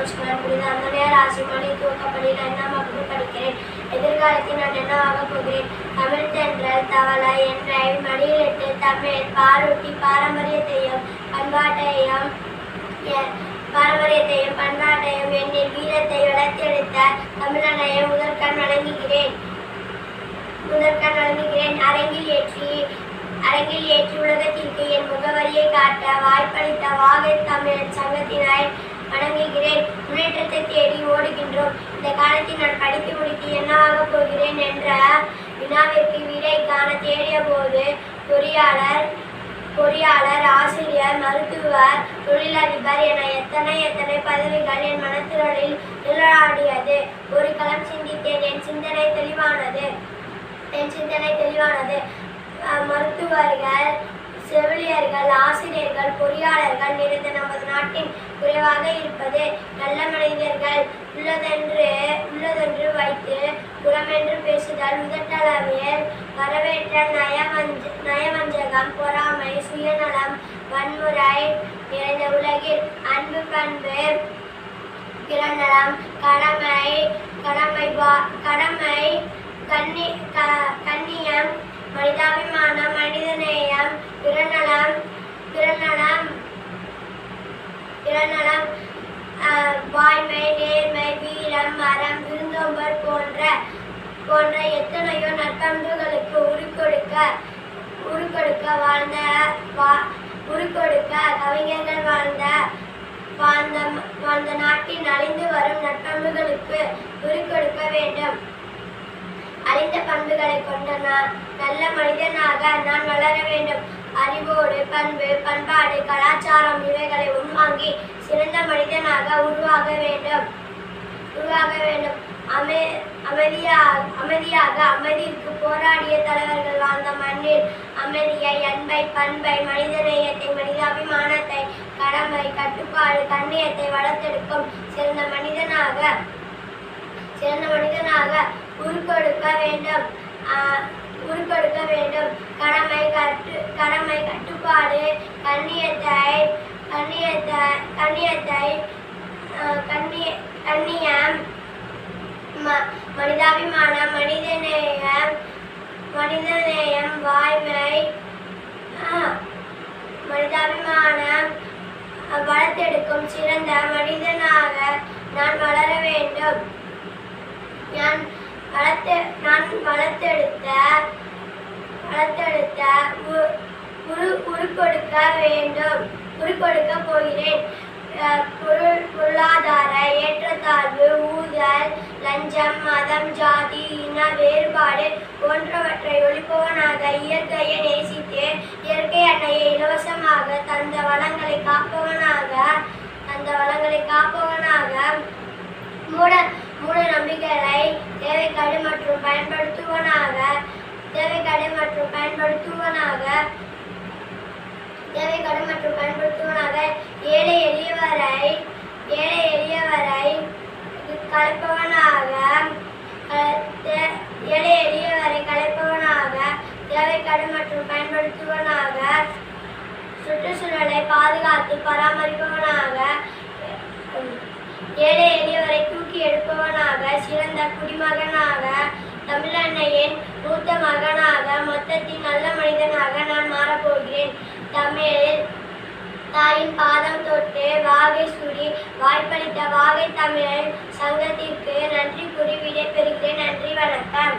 மனோஜ்குமார் புனித அந்தனையார் ஆசிமணி துவக்கப்பள்ளியில் என்ன வகுப்பு படிக்கிறேன். எதிர்காலத்தில் நான் என்னவாகப் போகிறேன். தமிழ் தென்றல் தவளை என்னை மடியிலிட்டு தமிழ் பாலூட்டி பாரம்பரியத்தையும் பண்பாட்டையும் பாரம்பரியத்தையும் பண்பாட்டையும் என்னில் வீரத்தை வளர்த்தெடுத்த தமிழனையை முதற்கண் வணங்குகிறேன் முதற்கண் வழங்குகிறேன். அரங்கில் ஏற்றி அரங்கில் ஏற்றி உலகத்திற்கு என் முகவரியை காட்ட வாய்ப்பளித்த வாகை தமிழ் சங்கத்தினை வணங்குகிறேன். முன்னேற்றத்தை தேடி ஓடுகின்றோம். இந்த காலத்தில் நான் படித்து முடித்து என்னவாகப் போகிறேன் என்ற வினாவிற்கு விடை காண தேடிய போது பொறியாளர் பொறியாளர் ஆசிரியர் மருத்துவர் தொழிலதிபர் என எத்தனை எத்தனை பதவிகள் என் மனத்திரலில் நிழலாடியது. ஒரு களம் சிந்தித்தேன். என் சிந்தனை தெளிவானது. என் சிந்தனை தெளிவானது. மருத்துவர்கள் செவிலியர்கள் ஆசிரியர்கள் பொறியாளர்கள் நிறைந்த நமது நாட்டின் குறைவாக இருப்பது உள்ளதென்று உள்ளதென்று வைத்து குலமென்று பேசுதல் உதட்டளவில் வரவேற்ற நயவஞ்ச நயவஞ்சகம் பொறாமை சுயநலம் வன்முறை நிறைந்த உலகில் அன்பு பண்பு பிறநலம் கடமை கடமை கடமை கண்ணி க- கண்ணியம் மனிதாபிமானம் மனித பிறநலம் பிறநலம் பிறநலம் ஆஹ், வாய்மை நேர்மை வீரம் மரம் விருந்தோம்பர் போன்ற போன்ற எத்தனையோ நற்பண்புகளுக்கு உருக்கொடுக்க உருக்கொடுக்க வாழ்ந்த உருக்கொடுக்க கவிஞர்கள் வாழ்ந்த வாழ்ந்த வாழ்ந்த நாட்டின் அழிந்து வரும் நற்பண்புகளுக்கு உருக்கொடுக்க வேண்டும். அழிந்த பண்புகளை கொண்ட நான் நல்ல மனிதனாக நான் வளர வேண்டும். அறிவோடு பண்பு பண்பாடு கலாச்சாரம் இவைகளை உள்வாங்கி சிறந்த மனிதனாக உருவாக வேண்டும். உருவாக வேண்டும். அமை அமைதியாக அமைதியாக அமைதிக்கு போராடிய தலைவர்கள் வாழ்ந்த மண்ணில் அமைதியை அன்பை பண்பை மனிதநேயத்தை மனிதாபிமானத்தை கடமை கட்டுப்பாடு கண்ணியத்தை வளர்த்தெடுக்கும் சிறந்த மனிதனாக சிறந்த மனிதனாக உருக்கொடுக்க வேண்டும். ஆஹ், உருக்கொடுக்க வேண்டும். கடமை கட்டு கடமை கட்டுப்பாடு கண்ணியத்தை கண்ணியத்தை கண்ணியத்தை கண்ணிய கண்ணியம். மனிதாபிமானம் மனிதநேயம் மனிதநேயம் வாய்மை. மனிதாபிமானம் வளர்த்தெடுக்கும் சிறந்த மனிதனாக நான் வளர வேண்டும். நான் வளர்த்து நான் வளர்த்தெடுத்த வளர்த்தெடுத்த உரு உருக்கொடுக்க வேண்டும். பொருள் பொருளாதார ஏற்றத்தாழ்வு ஊழல் லஞ்சம் மதம் ஜாதி இன வேறுபாடு போன்றவற்றை ஒழிப்பவனாக இயற்கையை நேசித்து இயற்கை அன்னையை இலவசமாக தந்த வளங்களை காப்பவனாக தந்த வளங்களை காப்பவனாக மூட மூட நம்பிக்கைகளை தேவைக்காடு மற்றும் பயன்படுத்துவனாக தேவைக்காடு மற்றும் பயன்படுத்துவனாக தேவைக்காடு மற்றும் பயன்படுத்துவனாக ஏழை எளியவரை ஏழை எளியவரை கலைப்பவனாக தே- ஏழை எளியவரை கலைப்பவனாக தேவைக்காடு மற்றும் பயன்படுத்துவனாக சுற்றுச்சூழலை பாதுகாத்து பராமரிப்பவனாக ஏழை எளியவரை தூக்கி எடுப்பவனாக சிறந்த குடிமகனாக தமிழன்னையின் மூத்த மகனாக மொத்தத்தின் நல்ல மனிதனாக நான் மாறப்போகிறேன். தமிழில் தாயின் பாதம் தொட்டு வாகை சுடி வாய்ப்பளித்த வாகை தமிழன் சங்கத்திற்கு நன்றி கூறி விடைபெறுகிறேன் நன்றி வணக்கம்.